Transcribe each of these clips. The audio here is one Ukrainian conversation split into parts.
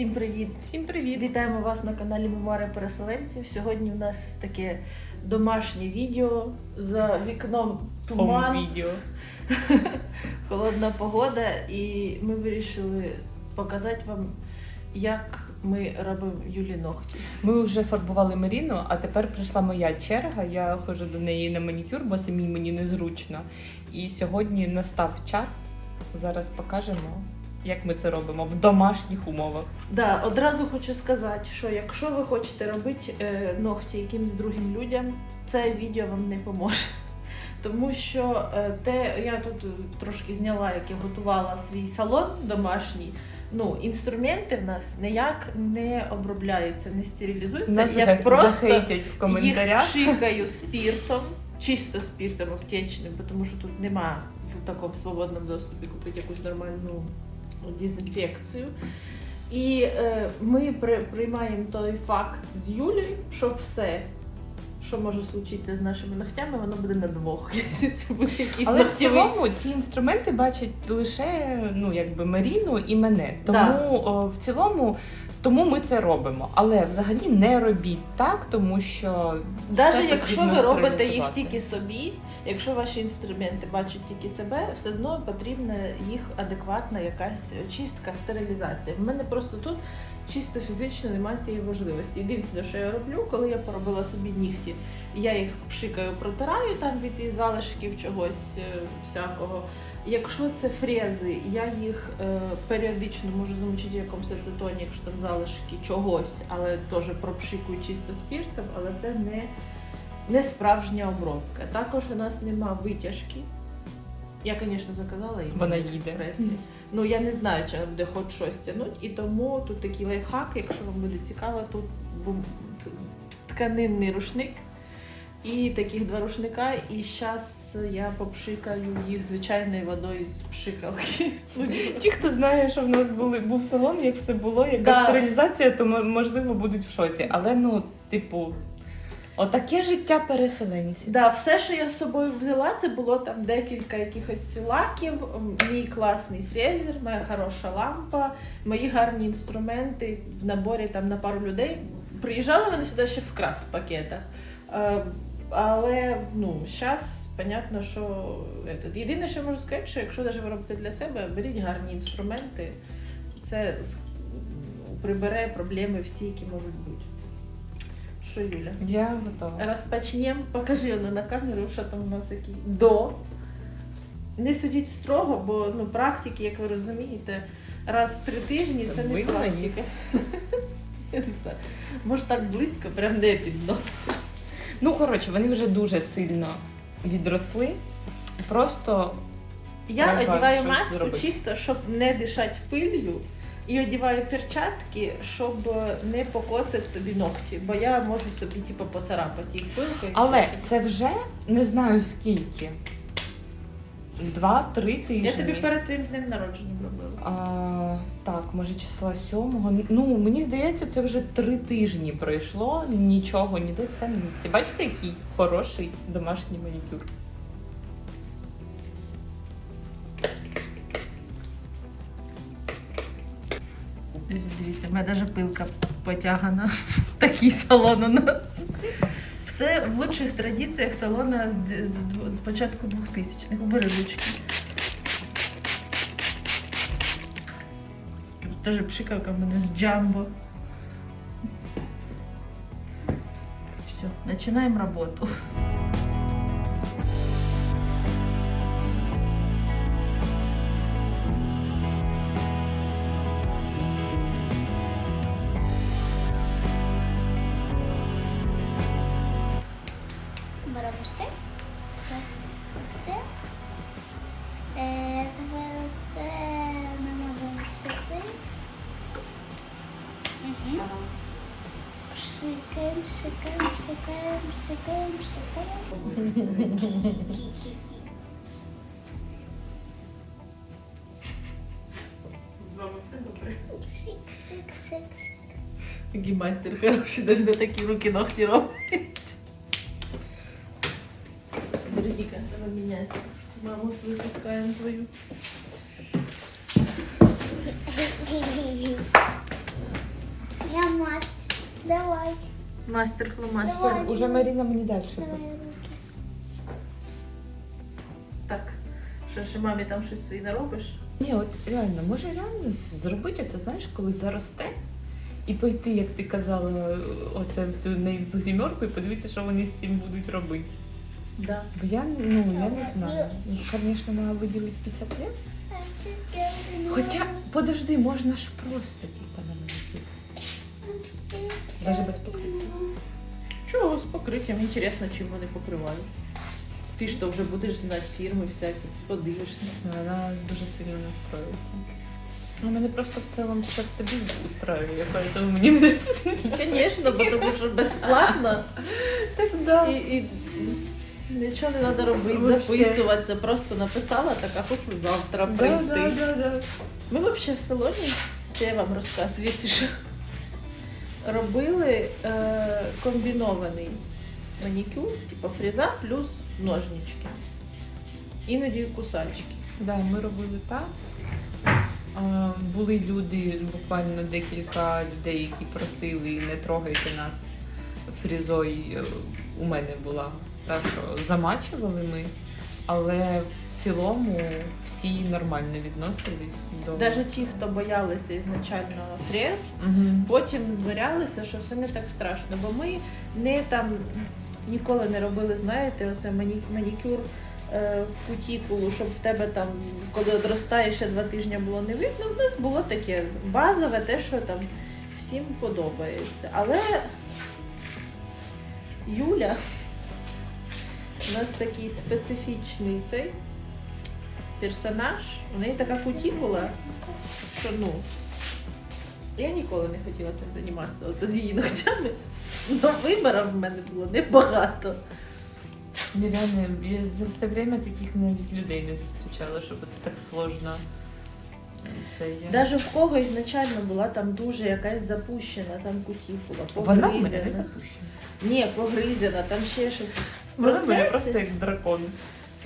Всім привіт! Всім привіт! Вітаємо вас на каналі Мемуари переселенців. Сьогодні у нас таке домашнє відео за вікном туман, відео. холодна погода, і ми вирішили показати вам, як ми робимо Юлі ногті. Ми вже фарбували Маріну, а тепер прийшла моя черга. Я ходжу до неї на манікюр, бо самій мені незручно. І сьогодні настав час. Зараз покажемо, як ми це робимо в домашніх умовах. Да, одразу хочу сказати, що якщо ви хочете робити е, ногті якимсь другим людям, це відео вам не поможе. Тому що е, те, я тут трошки зняла, як я готувала свій салон домашній. Ну, інструменти в нас ніяк не обробляються, не стерилізуються. Нас я просто в коментарях. їх пшикаю спіртом, чисто спіртом аптечним, тому що тут нема в такому свободному доступі купити якусь нормальну дезінфекцію. І е, ми при, приймаємо той факт з Юлією, що все, що може случитися з нашими ногтями, воно буде на двох. Це буде якийсь Але в цілому ці інструменти бачать лише ну якби Маріну і мене. Тому Да. о, в цілому. Тому ми це робимо, але взагалі не робіть так, тому що Навіть якщо ви потрібно робите їх стерилізувати. тільки собі, якщо ваші інструменти бачать тільки себе, все одно потрібна їх адекватна якась чистка, стерилізація. В мене просто тут чисто фізично немає цієї важливості. Єдине, що я роблю, коли я поробила собі нігті, я їх пшикаю, протираю там від залишків чогось е, всякого. Якщо це фрези, я їх е, періодично можу замочити в якомусь ацетоні, якщо там залишки чогось, але теж пропшикую чисто спіртом, але це не, не справжня обробка. Також у нас нема витяжки. Я, звісно, заказала її Вона на їде. експресі. Ну я не знаю, чи буде хоч щось тягнути, і тому тут такий лайфхак, якщо вам буде цікаво, тут т- тканинний рушник і таких два рушника. І зараз я попшикаю їх звичайною водою з пшикалки. Ну, ті, хто знає, що в нас були був салон, як все було, яка Да. стерилізація, то можливо будуть в шоці. Але ну, типу, отаке життя переселенців. Да, все, що я з собою взяла, це було там декілька якихось лаків, мій класний фрезер, моя хороша лампа, мої гарні інструменти в наборі там на пару людей. Приїжджали вони сюди ще в крафт пакетах. Е, але ну, зараз, понятно, що єдине, що я можу сказати, що якщо навіть ви робите для себе, беріть гарні інструменти, це прибере проблеми всі, які можуть бути. Що, Юля? Я готова. Розпочнемо. Покажи воно на камеру, що там у нас який до. Не судіть строго, бо ну, практики, як ви розумієте, раз в три тижні це не Видно практика. Я не знаю. Може так близько, прям не під нос. Ну, коротше, вони вже дуже сильно відросли. Просто Я Треба одягаю щось маску зробити. чисто, щоб не дишати пилью. І одягаю перчатки, щоб не покоцав собі ногті, бо я можу собі типу, поцарапати їх пилкою. Але це вже не знаю скільки. Два-три тижні. Я тобі перед твоїм днем народження робила. А, так, може числа сьомого. Ну, мені здається, це вже три тижні пройшло. Нічого, ніде все на місці. Бачите, який хороший домашній манікюр. Дивіться, в мене навіть пилка потягана. Такий салон у нас. Все в лучших традиціях салона з, з, початку 2000-х. Убери ручки. Теж пшикавка в мене з джамбо. Все, починаємо роботу. Шикаємо, шикаємо. З вами все добре. Шик, шик. Який майстер хороший, навіть на такі руки ногті робить. Вероніка, треба міняти. Маму випускаємо твою. Давай. Мастер фломастер. Все, уже Маріна мені далі. Так. Що ж, мамі там щось свій наробиш? Ні, от реально, може реально зробити це, знаєш, коли заросте. І пойти, як ти казала, оце в цю неї в гримерку і подивитися, що вони з цим будуть робити. Да. Бо я ну я не знаю. Ну, Звісно, треба виділити 50 лет. Хоча, подожди, можна ж просто типа на манікюр. Даже без покриття. Чого з покриттям? Інтересно, чим вони покривають. Ти ж то вже будеш знати фірми всякі, подивишся. Вона дуже сильно настроїться. Ну, мене просто в цілому все в тобі устроює, поэтому мені не Звісно, бо тому що безплатно. так да. І, і нічого не треба робити, записуватися. Просто написала, так, а хочу завтра Да, прийти. да, да, да. Ми взагалі в салоні, це я вам розказую, якщо що, робили е, комбінований манікюр, типу фреза плюс ножнички. Іноді кусальчики. Да, ми робили так. А, були люди, буквально декілька людей, які просили не трогайте нас фрізою. Е, У мене була так, що замачували ми, але в цілому всі нормально відносились до Навіть ті, хто боялися ізначально фрез, Мгм. потім зварялися, що все не так страшно. Бо ми не там ніколи не робили, знаєте, оце мані- манікюр е, в кутікулу, щоб в тебе там, коли одростає ще два тижні було не видно. В нас було таке базове, те, що там всім подобається. Але Юля у нас такий специфічний цей персонаж. У неї така кутікула, що ну. Я ніколи не хотіла цим займатися, оце з її ногтями. Но виборів в мене було небагато. Ні, реально, я за все время таких навіть людей не зустрічала, щоб це так сложно. Це є. Навіть в кого ізначально була там дуже якась запущена там кутікула, Вона в мене не погризена. запущена. Ні, погризена, там ще щось. В Вона в мене процесі, просто як дракон.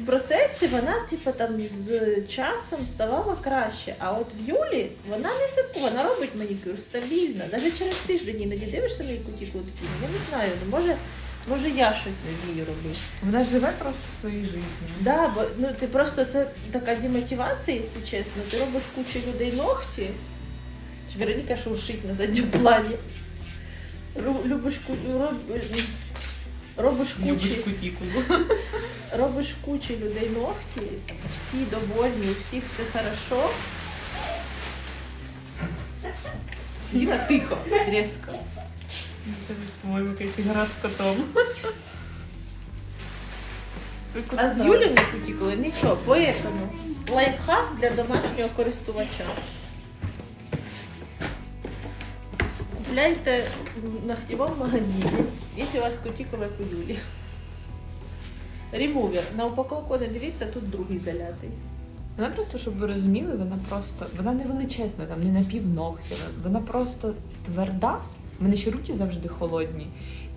В процесі вона типу, там з часом ставала краще. А от в Юлі вона не запу, вона робить манікюр стабільно. Навіть через тиждень іноді дивишся на її кутікулу такі, я не знаю, ну може, може я щось не вмію робити. Вона живе просто своєю життю. Да, бо ну ти просто це така демотивація, якщо чесно. Ти робиш кучу людей ногті. Вероніка шуршить на задньому плані. Любиш роб... робиш кучі, кутікулу. робиш кучі людей ногті, всі довольні, у всіх все хорошо. Ліна тихо, різко. Це, по-моєму, якась гра з котом. А з Юліної кутікули нічого, поэтому лайфхак для домашнього користувача. Купляйте в ногтевом магазині, якщо у вас кутікула як. Ремувер. На упаковку не дивіться, тут другий залятий. Вона просто, щоб ви розуміли, вона просто вона не величезна, там не на пів ногтя. Вона просто тверда. У мене ще руки завжди холодні.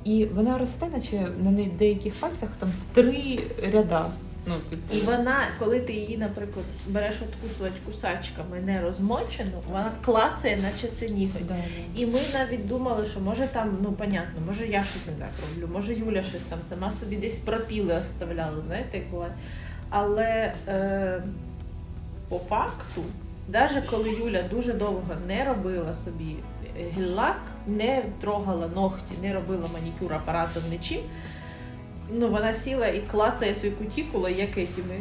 І вона росте, наче на деяких пальцях там в три ряда. Ну, типу. І вона, коли ти її, наприклад, береш откусувати кусачками не розмочену, вона клацає, наче це ніготь. Да, да. І ми навіть думали, що може там, ну понятно, може я щось не так роблю, може Юля щось там сама собі десь пропіли оставляла, знаєте, як буває. Але е, по факту, навіть коли Юля дуже довго не робила собі гель-лак, не трогала ногті, не робила манікюр апаратом нічим, ну вона сіла і клацає свою кутікулу, як етими,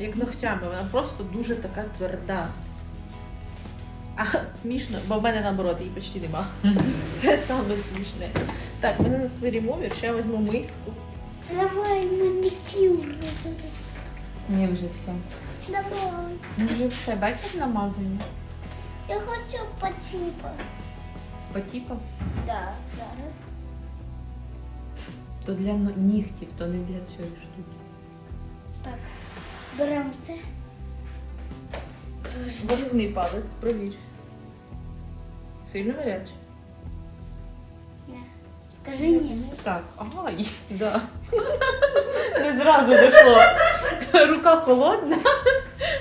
як ногтями. Вона просто дуже така тверда. А смішно, бо в мене наоборот її почти нема. Це саме смішне. Так, в мене на свій ремовер, ще я візьму миску. Давай маникюр. Ні, вже все. Давай. Ну вже все, бачиш намазання? Я хочу потипа. Потіпав? Да, зараз. То для нігтів, то не для цієї штуки. Так. Беремо все. Вогнений палець, провір. Сильно гаряче? Не. Скажи ні. Так, ай, да. Не зразу дійшло. Рука холодна.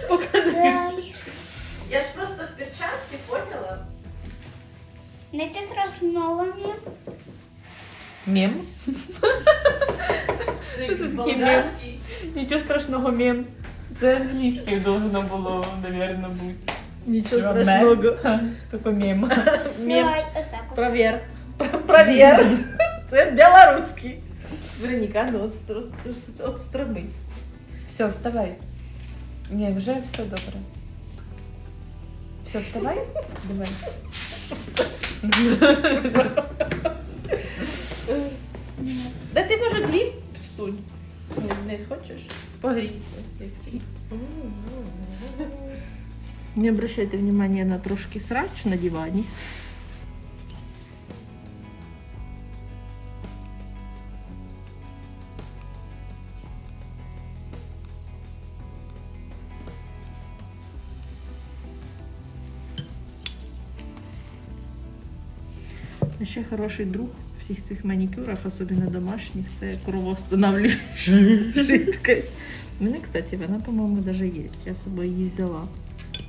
Поки не Я ж просто в перчатці поняла. Нічого страшного ні. Мем? Що це таке мем? Нічого страшного мем. Це англійською должно було, мабуть, бути. Нічого Мем. страшного. Тільки мем. Мем. Давай ось так. ось. Провір. Провір. Це білоруський. Вероніка, ну от, стр- стр- от стромись. Все, вставай. Ні, вже все добре. Все, вставай. Давай. дві всунь. Не, не хочеш? Погрійся, як всі. Не обращайте внимания на трошки срач на дивані. А Ще хороший друг Всіх цих манікюрах, особливо домашніх, це кровоостанавлююча жидкость. У мене, кстати, вона, по-моєму, даже є. Я з собою її взяла.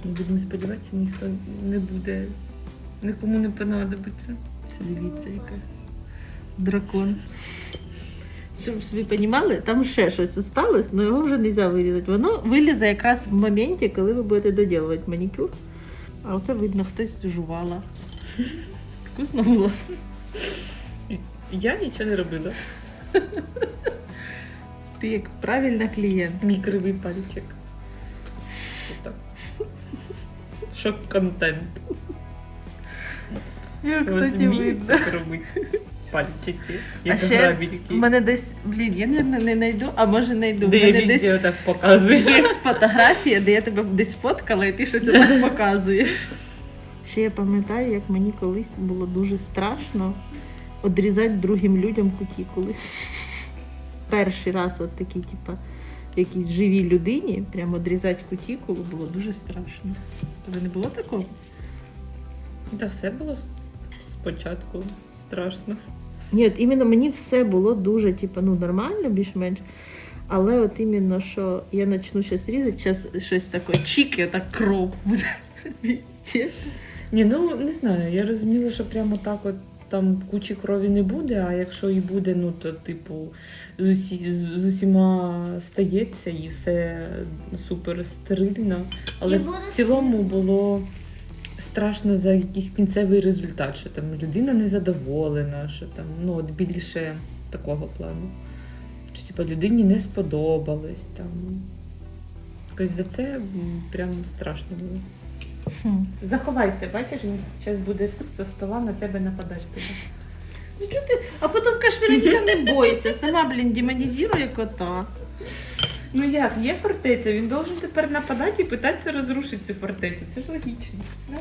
Будемо сподіватися, ніхто не буде, нікому не понадобиться. Це дивіться якась дракон. Щоб ви розуміли, там ще щось осталось, але його вже не можна вирізати. Воно вилізе якраз в моменті, коли ви будете доділувати манікюр. А оце видно, хтось жувала. Вкусно було. Я нічого не робила. Ти як правильна клієнт. Мій кривий пальчик. Отак. Шок-контент. Як, Ви кстати, видно. так? Пальчики, А ще грабельки. мене десь, блін, я не, не знайду, а може знайду. Де я десь отак показую. Є фотографія, де я тебе десь фоткала, і ти щось отак показуєш. Ще я пам'ятаю, як мені колись було дуже страшно одрізати другим людям кутікули. Перший раз от такий, типа, якійсь живій людині, прямо одрізати кутікулу було дуже страшно. Тобі не було такого? Та все було спочатку страшно. Ні, от іменно мені все було дуже, типу, ну, нормально, більш-менш. Але от іменно, що я почну зараз різати, зараз щось таке чік, і отак кров буде. Ні, ну не знаю. Я розуміла, що прямо так от там кучі крові не буде, а якщо і буде, ну то типу з, усі, з, усіма стається і все супер стерильно. Але в цілому було страшно за якийсь кінцевий результат, що там людина незадоволена, що там ну от більше такого плану. Що типу, людині не сподобалось там. Якось за це прям страшно було. Заховайся, бачиш, він зараз буде зі стола на тебе нападати. Ну чого ти? А потім кажеш, Вероніка, не бойся, сама, блін, демонізує кота. Ну як, є фортеця, він должен тепер нападати і питатися розрушити цю фортецю. Це ж логічно. Да?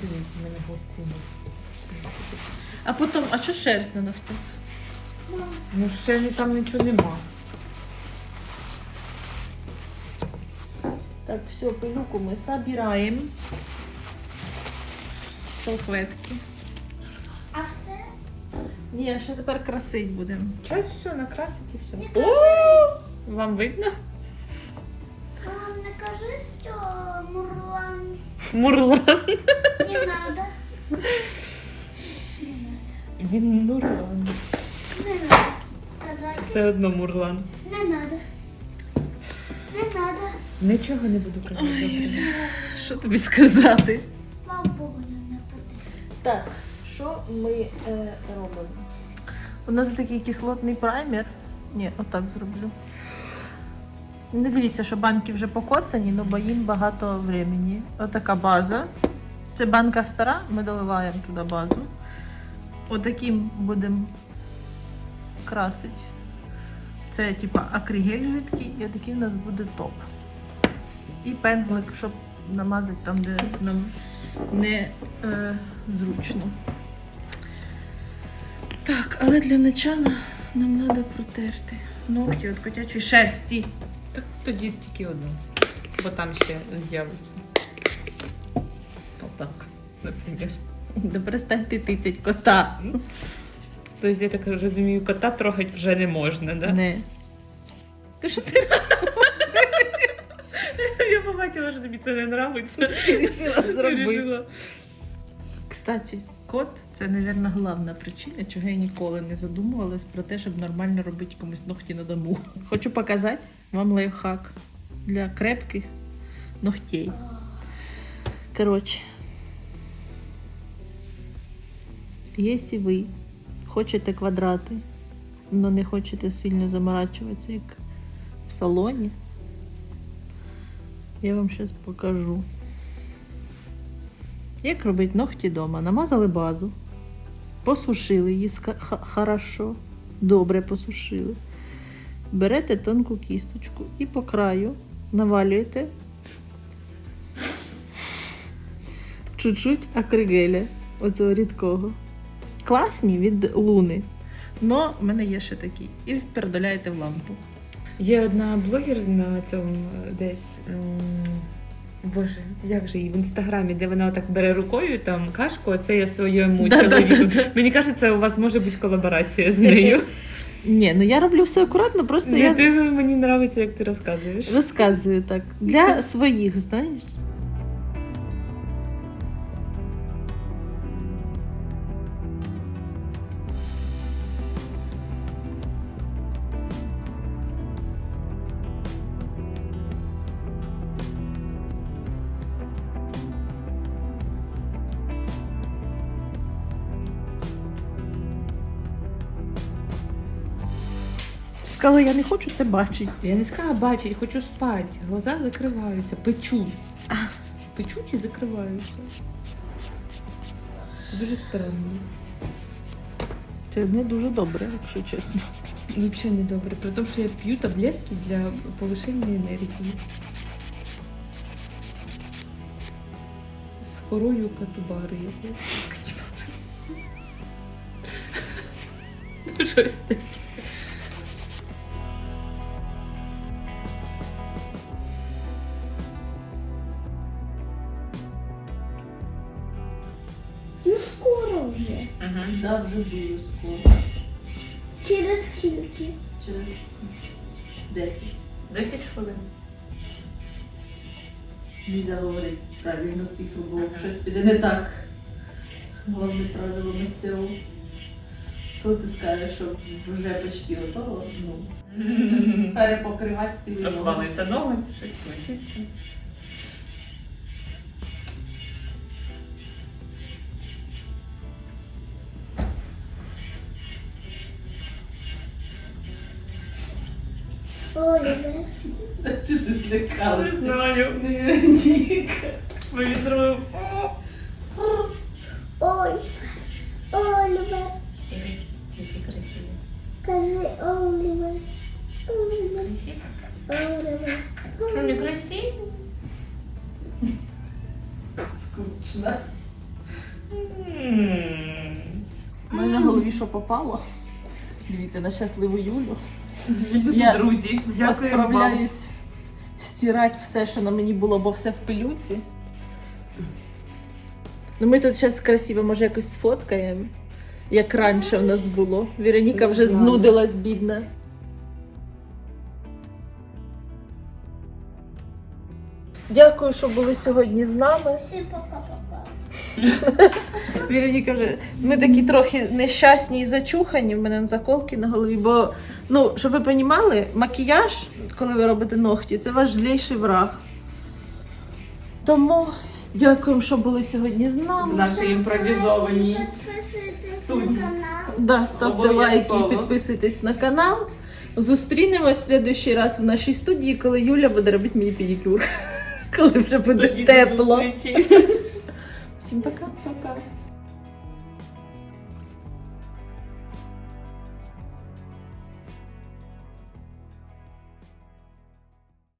Дивіться, в мене гості. А потім, а що шерсть на ногтях? Ну ще там нічого нема. Так, все, пилюку ми забираємо. Салфетки. А все? Ні, ще тепер красить будемо. Час все накрасить і все. Кажи. Вам видно? Мам, не кажи, що Мурлан Мурлан. не надо. Він Нурлан. Не надо казати. Все одно Мурлан. Не надо. Не надо. Нічого не буду казати. добре? Що тобі сказати? Слава Богу, не нападе. Так, що ми е, робимо? У нас такий кислотний праймер. Ні, отак зроблю. Не дивіться, що банки вже покоцані, але бо їм багато времени. Отака база. Це банка стара, ми доливаємо туди базу. Отаким будемо красити. Це типа акригель жидкий, і отакий у нас буде топ. І пензлик, щоб намазати там, де нам не е, зручно. Так, але для начала нам треба протерти ногті від котячої шерсті. Так тоді тільки одну. Бо там ще з'явиться. Отак, наприклад. Да перестань ти тицять кота. Тобто, я так розумію, кота трогати вже не можна, да? Не. Ти що ти Я побачила, що тобі це не подобається. Вирішила зробити. Кстати, кот це, мабуть, головна причина, чого я ніколи не задумувалась про те, щоб нормально робити комусь ногті на дому. Хочу показати вам лайфхак для крепких ногтей. Коротше, якщо ви хочете квадрати, але не хочете сильно заморачуватися, як в салоні, я вам зараз покажу. Як робити ногті вдома? Намазали базу, посушили її хорошо, добре посушили. Берете тонку кісточку і по краю навалюєте чуть-чуть акригеля, оцього рідкого. Класні від луни. Но в мене є ще такі. І впередаляєте в лампу. Є одна блогер на цьому е, десь. Боже, як же її в інстаграмі, де вона отак бере рукою там кашку, а це я своєму чоловіку. Мені кажеться, у вас може бути колаборація з нею. Ні, ну я роблю все акуратно, просто Не, я ти, мені подобається, як ти розказуєш. розказую так. Для своїх, знаєш. Сказала, я не хочу це бачити. Я не сказала бачить, хочу спати. Глаза закриваються, печуть. Печуть і закриваються. Це дуже странно. Це не дуже добре, якщо чесно. Взагалі не добре. При тому, що я п'ю таблетки для повишення енергії. З хорою катубари якоїсь. Ну, Щось таке. Дуже скоро. Через скільки? Через 10. 10 хвилин. Нельзя говорити правильно цифру, бо щось піде не так. Головне правило мастеров. Коли ти скажеш, що вже почти готово, ну, перепокривати цілий ногу. Розвалиться ногу, щось случиться. Чи ти злякалась? знаю. Ні. Зробив. Ой. Оливер. Який красивий. Кажи Оливер. Оливер. Оливер. Що не красивий? Скучно. У мене на голові що попало. Дивіться, на щасливу Юлю. Я Друзі, дякую вам. Відправляюсь стирати все, що на мені було, бо все в пилюці. Ну, ми тут зараз красиво, може, якось сфоткаємо, як раніше в нас було. Вероніка вже знудилась, бідна. Дякую, що були сьогодні з нами. Всім пока-пока. Вероніка вже. Ми такі трохи нещасні і зачухані. В мене заколки на голові. Бо, ну, щоб ви розуміли, макіяж, коли ви робите ногті, це ваш злійший враг. Тому дякуємо, що були сьогодні з нами. Наші імпровізовані. Підписуйтесь студії. на канал. Да, ставте лайки, Обов'язково. підписуйтесь на канал. Зустрінемось в следующий раз в нашій студії, коли Юля буде робити мені педикюр. Коли вже буде Тоді до тепло. зустрічі. Всім пока. Пока.